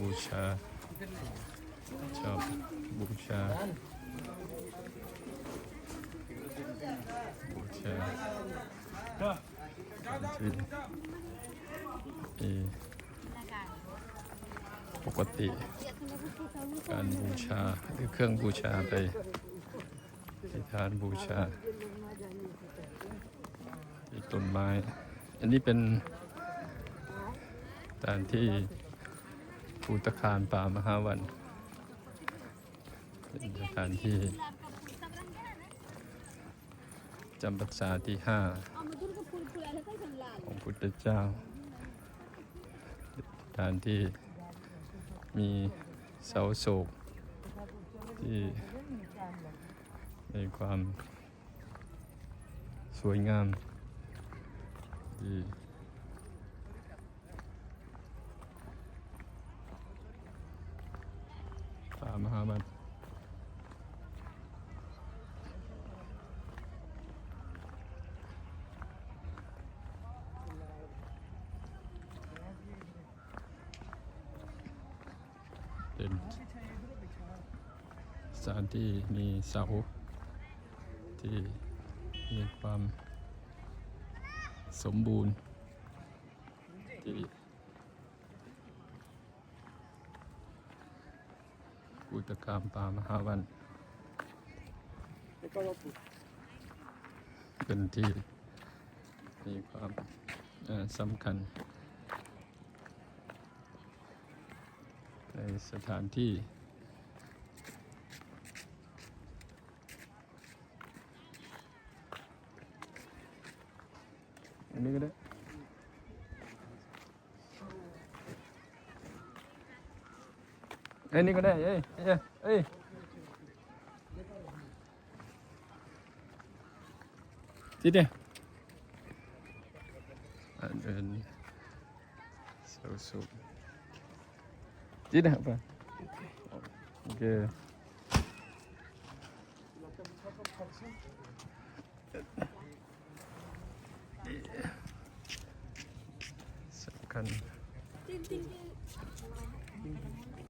บูชา ชอบบูชา บูชาชีวิตมีปกติ การบูชาหรือเครื่องบูชาไปที่ทานบูชาที่ต้นไม้ อันนี้เป็นสถานที่ ภูตะคารป่ามหาวันเป็นสถานที่จำพรรษาที่ห้าของพุทธเจ้าสถานที่มีเสาโศกที่มีความสวยงามที่ามหาวันเป็นสถานที่มีเสาที่มีความสมบูรณ์ที่ อุตกรรมป่ามหาวัน เป็นที่มีความสำคัญ ในสถานที่อันนี้ก็ได้ เอ้ยนี่ก็ได้เอ้ยเอ้ยเอ้ยจิตเนี่ย underneath. So so. Tidak apa. Okay. Siapkan. Ding ding ding.